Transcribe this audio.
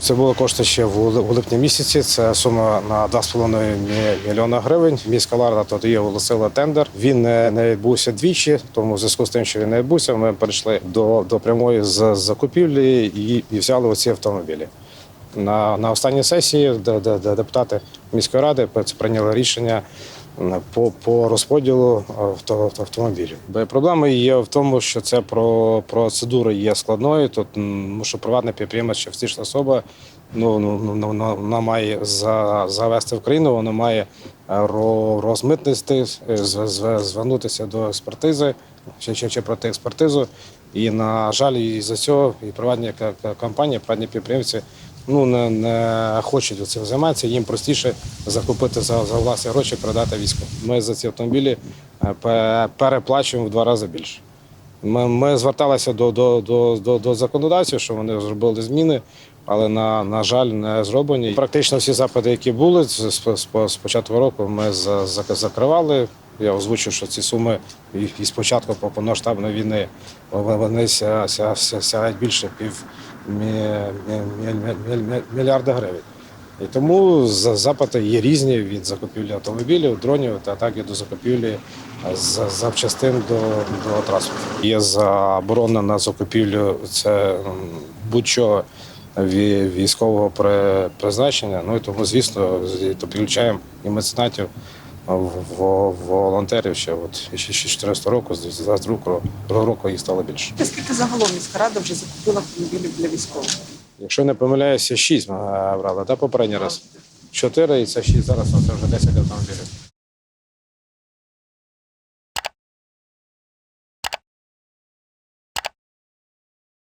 Це було кошти ще в липні місяці. Це сума на 2,5 мі- мільйона гривень. Міська рада тоді оголосила тендер. Він не, не відбувся двічі, тому в зв'язку з тим, що він не відбувся, ми перейшли до, до прямої закупівлі і, і взяли оці автомобілі. На, на останній сесії де, де, де депутати міської ради прийняли рішення по, по розподілу авто, авто- автомобілів. Проблема є в тому, що це про процедура є складною. Тут що приватний підприємець чи фізична особа ну, ну, вона має за, завести в країну, вона має е, ро- розмитнити, е, звернутися до експертизи чи, чи, чи проти експертизу. І, на жаль, і за цього і приватні компанії, приватні підприємці ну, не, не хочуть цим займатися. Їм простіше закупити за, за власні гроші, продати війську. Ми за ці автомобілі е, переплачуємо в два рази більше. Ми, ми зверталися до, до, до, до, до законодавців, що вони зробили зміни, але на, на жаль, не зроблені. Практично всі запити, які були з, з, з- початку року, ми за, закривали. Я озвучив, що ці суми і, спочатку по повноштабної війни вони ся- ся- ся- сягають більше пів мі- мі- мі- мі- мі- мільярда гривень. І тому запити є різні від закупівлі автомобілів, дронів та так і до закупівлі запчастин до, до транспорту. Є заборона на закупівлю це будь-що військового призначення. Ну і тому, звісно, то підключаємо і меценатів волонтерів ще от ще 14 року, з 22 року їх стало більше. Скільки загалом міська рада вже закупила автомобілів для військових? Якщо не помиляюся, шість ми е, брали, та попередній раз. Чотири і це шість зараз це вже 10 автомобілів.